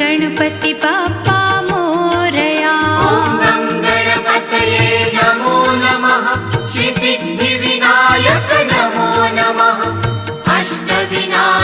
गणपति पप्पा मोरया। गणपतये नमो नमः। श्रीसिद्धिविनायक नमो नमः। अष्टविनाय